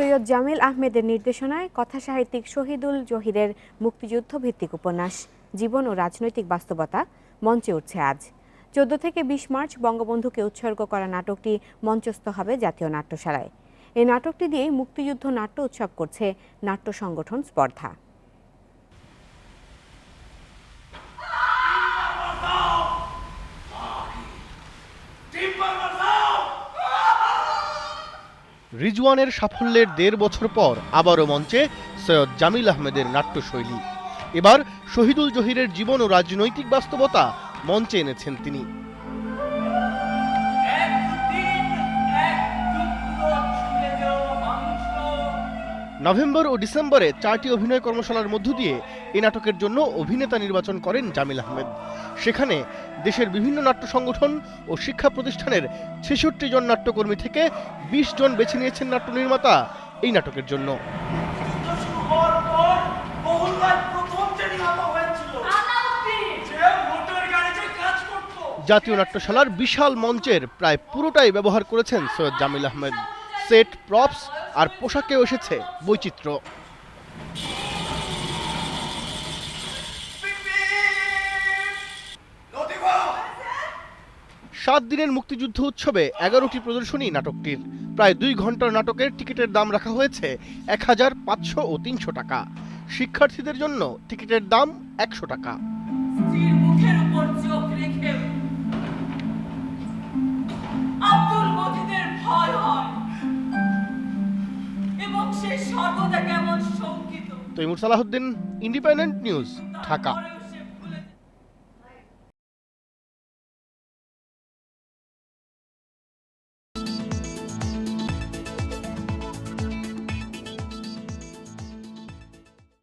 সৈয়দ জামিল আহমেদের নির্দেশনায় কথা সাহিত্যিক শহীদুল জহিরের মুক্তিযুদ্ধ ভিত্তিক উপন্যাস, জীবন ও রাজনৈতিক বাস্তবতা মঞ্চে উঠছে আজ। চোদ্দ থেকে বিশ মার্চ বঙ্গবন্ধুকে উৎসর্গ করা নাটকটি মঞ্চস্থ হবে জাতীয় নাট্যশালায়। এই নাটকটি দিয়েই মুক্তিযুদ্ধ নাট্য উৎসব করছে নাট্য সংগঠন স্পর্ধা। রিজওয়ানের সাফল্যের দেড় বছর পর আবারও মঞ্চে সৈয়দ জামিল আহমেদের নাট্যশৈলী। এবার শহীদুল জহিরের জীবন ও রাজনৈতিক বাস্তবতা মঞ্চে এনেছেন তিনি। নভেম্বর ও ডিসেম্বরে চারটি অভিনয় কর্মশালার মধ্য দিয়ে এই নাটকের জন্য অভিনেতা নির্বাচন করেন জামিল আহমেদ। সেখানে দেশের বিভিন্ন নাট্য সংগঠন ও শিক্ষা প্রতিষ্ঠানের ছেষট্টি জন নাট্যকর্মী থেকে বিশ জন বেছে নিয়েছেন নাট্য নির্মাতা এই নাটকের জন্য। জাতীয় নাট্যশালার বিশাল মঞ্চের প্রায় পুরোটাই ব্যবহার করেছেন সৈয়দ জামিল আহমেদ। সেট, প্রপস আর পোশাকেও এসেছে বৈচিত্র্য। সাত দিনের মুক্তিযুদ্ধ উৎসবে এগারোটি প্রদর্শনী নাটকটির। প্রায় দুই ঘণ্টার নাটকের টিকিটের দাম রাখা হয়েছে এক হাজার পাঁচশো ও তিনশো টাকা। শিক্ষার্থীদের জন্য টিকিটের দাম একশো টাকা। Taimur Salahuddin independent news Dhaka.